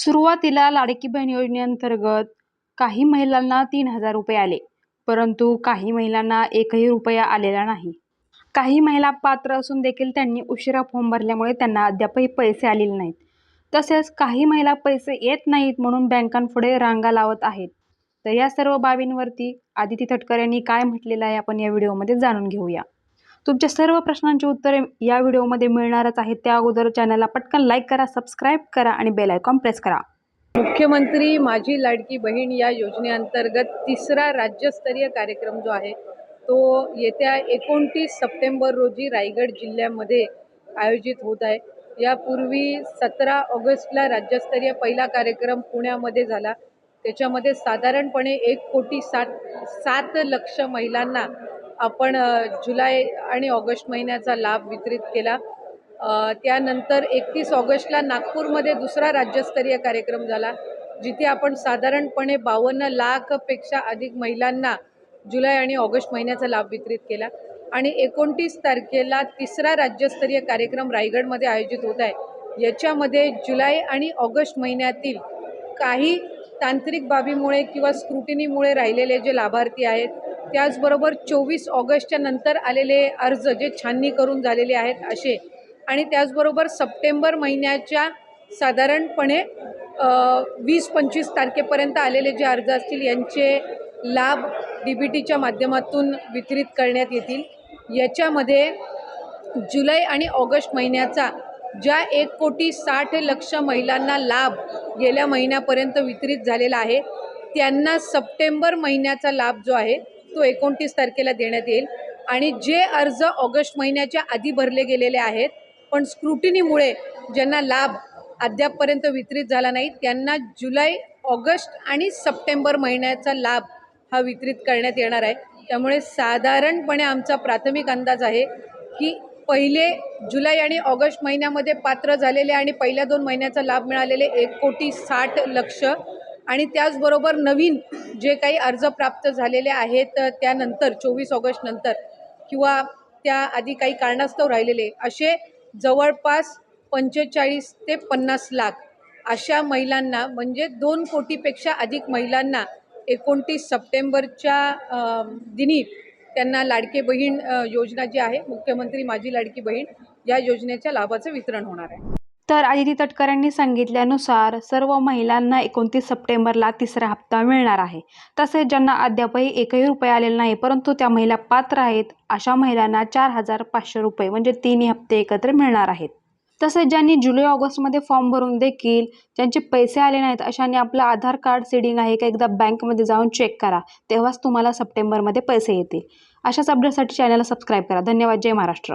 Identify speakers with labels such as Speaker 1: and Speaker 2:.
Speaker 1: सुरुवातीला लाडकी बहीण योजनेअंतर्गत काही महिलांना तीन हजार रुपये आले परंतु काही महिलांना एकही रुपया आलेला नाही. काही महिला पात्र असून देखील त्यांनी उशिरा फॉर्म भरल्यामुळे त्यांना अद्यापही पैसे आलेले नाहीत. तसेच काही महिला पैसे येत नाहीत म्हणून बँकांपुढे रांगा लावत आहेत. तर या सर्व बाबींवरती आदिती तटकर यांनी काय म्हटलेलं आहे आपण या व्हिडिओमध्ये जाणून घेऊया. तुमच्या सर्व प्रश्नांची उत्तरे या व्हिडिओमध्ये मिळणारच आहेत. त्या अगोदर चॅनलला पटकन लाईक करा सबस्क्राईब करा आणि बेल आयकॉन प्रेस करा.
Speaker 2: मुख्यमंत्री माझी लाडकी बहीण या योजनेअंतर्गत तिसरा राज्यस्तरीय कार्यक्रम जो आहे तो येत्या एकोणतीस सप्टेंबर रोजी रायगड जिल्ह्यामध्ये आयोजित होत आहे. यापूर्वी सतरा ऑगस्टला राज्यस्तरीय पहिला कार्यक्रम पुण्यामध्ये झाला. त्याच्यामध्ये साधारणपणे एक कोटी सात सात लक्ष महिलांना आपण जुलै आणि ऑगस्ट महिन्याचा लाभ वितरित केला. त्यानंतर एकतीस ऑगस्टला नागपूरमध्ये दुसरा राज्यस्तरीय कार्यक्रम झाला जिथे आपण साधारणपणे बावन्न लाखपेक्षा अधिक महिलांना जुलै आणि ऑगस्ट महिन्याचा लाभ वितरित केला. आणि एकोणतीस तारखेला तिसरा राज्यस्तरीय कार्यक्रम रायगडमध्ये आयोजित होत आहे. याच्यामध्ये जुलै आणि ऑगस्ट महिन्यातील काही तांत्रिक बाबीमुळे किंवा स्क्रुटिनीमुळे राहिलेले जे लाभार्थी आहेत त्याचबरोबर चोवीस ऑगस्टच्या नंतर आलेले अर्ज जे छाननी करून झालेले आहेत असे. आणि त्याचबरोबर सप्टेंबर महिन्याच्या साधारणपणे वीस पंचवीस तारखेपर्यंत आलेले जे अर्ज असतील यांचे लाभ डी बी टीच्या माध्यमातून वितरित करण्यात येतील. याच्यामध्ये जुलै आणि ऑगस्ट महिन्याचा ज्या एक कोटी साठ लक्ष महिलांना लाभ गेल्या महिन्यापर्यंत वितरित झालेला आहे त्यांना सप्टेंबर महिन्याचा लाभ जो आहे तो एकोणतीस तारखेला देण्यात येईल. आणि जे अर्ज ऑगस्ट महिन्याच्या आधी भरले गेलेले आहेत पण स्क्रुटिनीमुळे ज्यांना लाभ अद्यापपर्यंत वितरित झाला नाही त्यांना जुलै ऑगस्ट आणि सप्टेंबर महिन्याचा लाभ हा वितरित करण्यात येणार आहे. त्यामुळे साधारणपणे आमचा प्राथमिक अंदाज आहे की पहिले जुलै आणि ऑगस्ट महिन्यामध्ये पात्र झालेले आणि पहिल्या दोन महिन्याचा लाभ मिळालेले एक कोटी साठ लक्ष आणि त्याचबरोबर नवीन जे काही अर्ज प्राप्त झालेले आहेत त्यानंतर चोवीस ऑगस्ट नंतर किंवा त्याआधी काही कारणास्तव राहिलेले असे जवळपास पंचेचाळीस ते पन्नास लाख अशा महिलांना म्हणजे दोन कोटीपेक्षा अधिक महिलांना एकोणतीस सप्टेंबरच्या दिनी त्यांना लाडके बहीण योजना जी आहे मुख्यमंत्री माझी लाडकी बहीण या योजनेच्या लाभाचं वितरण होणार आहे.
Speaker 1: तर आदिती तटकरांनी सांगितल्यानुसार सर्व महिलांना एकोणतीस सप्टेंबरला तिसरा हप्ता मिळणार आहे. तसेच ज्यांना अद्यापही एकही रुपये आलेला नाही परंतु त्या महिला पात्र आहेत अशा महिलांना चार हजार पाचशे रुपये म्हणजे तिन्ही हप्ते एकत्र मिळणार आहेत. तसेच ज्यांनी जुलै ऑगस्टमध्ये फॉर्म भरून देखील ज्यांचे पैसे आले नाहीत अशांनी आपलं आधार कार्ड सिडिंग आहे का एकदा बँकमध्ये जाऊन चेक करा तेव्हाच तुम्हाला सप्टेंबरमध्ये पैसे येतील. अशाच अपडेटसाठी चॅनलला सबस्क्राईब करा. धन्यवाद. जय महाराष्ट्र.